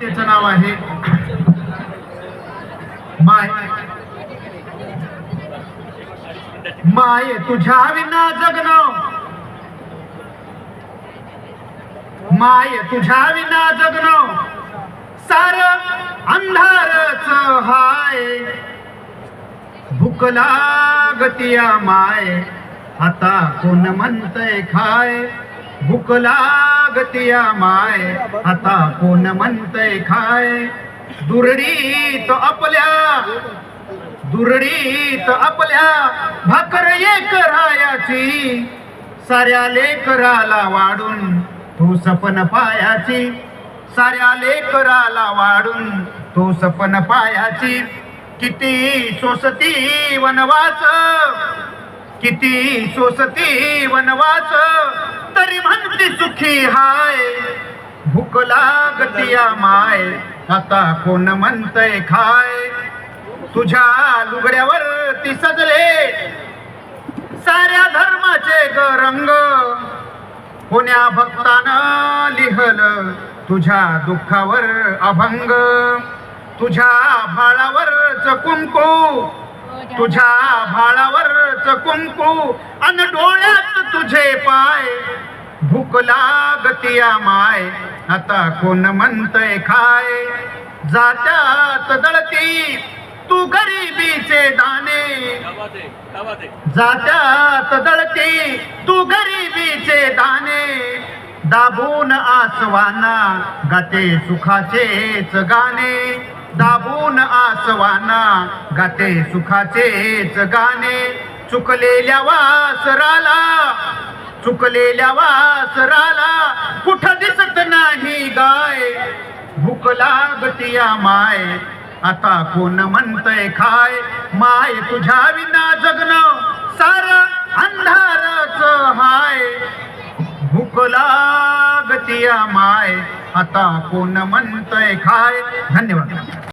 त्याचं नाव आहे माय. माय तुझ्या विना जगण माय तुझ्या विना जगण सार अंधारच हाय. भूक लागतिया माय. आता कोण म्हणतय खाय. भूक लाग लागतिया माय आता कोण म्हणतय खाय? दुरडी तो आपल्या दुरडी तो आपल्या भाकर एक रायाची. साऱ्या लेकराला वाढून तू सपन पायाची. साऱ्या लेकराला वाढून तू सपन पायाची. किती सोसती वनवास किती सोसती वनवास तरी म्हणती हाय. भूक लागतिया माय आता कोण म्हणतय खाय? तुझ्या लुगड्यावर ती सजले. साऱ्या धर्माचे ग रंग कोण्या भक्तानं लिहल तुझ्या दुःखावर अभंग? तुझ्या भाळावरच कुंकू तुझ्या भाळावरच कुंकू अन डोळ्यात तुझे पाय. भूक लागतिया माय आता कोण म्हणतय खाय? जात्यात दळती तू गरिबीचे दाणे जात्यात दळती तू गरिबीचे दाणे दाबून आसवाना गाते सुखाचेच गाणे. दाबून आसवाना गाते सुखाचेच गाणे. चुकलेल्या वासराला चुकलेल्या वासराला कुठं दिसत नाही गाय? भूक लागतिया माय. आता कोण म्हणतय खाय? माय तुझ्या विना जगणं सार अंधारच हाय. भूक लागतिया माय. आता कोण म्हणतय खाय? धन्यवाद.